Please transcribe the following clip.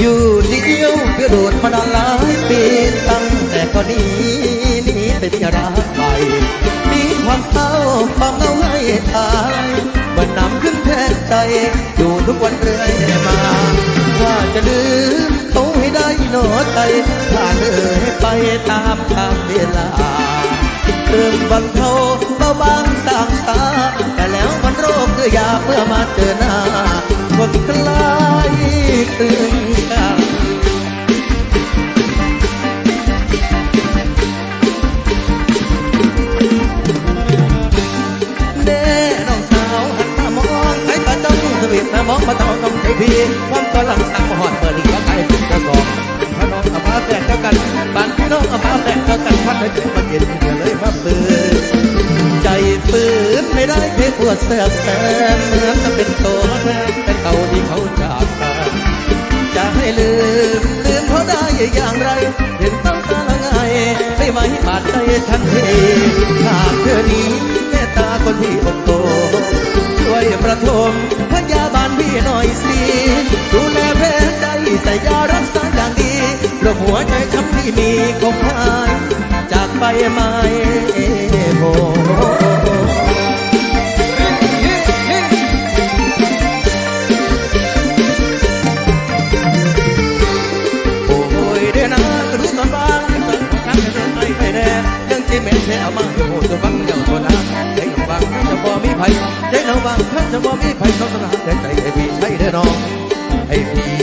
คือโดดมานานหลายปีตั้งแต่ก็หนี้นี้ไปที่รักไปมีความเศร้าความเงาให้ตายมื่อนำขึ้นแทนใจอยู่ทุกวันเรื่อยมา ว่าจะลืมเขาให้ได้หนอใจถ้าเลยไปตามทางเวลาเริ่มบันเทาเบาบางสางสาแต่แล้วมันโรคคือยาเมื่อมาเจอหน้าคนคลายคลึงกัน มองมาต้องต้องใจพี่ความกำลังสั่งมหอดเมื่อนี้ก็ไกลถึงจะสองพระน้องกับมาแฝดเจ้ากันบ้านพี่น้องกับมาแฝดเจ้ากันพัดให้เจ็บมาเย็นเดี๋ยวเลยมาปืนใจปืนไม่ได้เพปวดเสือกแสนเหมือนจะเป็นตัวแทนเป็นเขาที่เขาจากไปจะให้ลืมลืมเขาได้อย่างไร เห็นต้องตาละไงไม่ไหวบาดใจทันทีหากเธอนี้เมตตาคนที่อกโตช่วยประทม มีคงหายจากไปไม่โหโอ้เดนะก็นบ้างตอนทางเดินไปไปแน่เรื่องที่แม่แช่เอามาโอ้จะฟังอย่างคนนะใจหนบางจะบ่มีไผใจหนบางท่านจะบ่มีไผเขาสนาแต่ใจให้พี่ใช้เด้อน้องให้พี่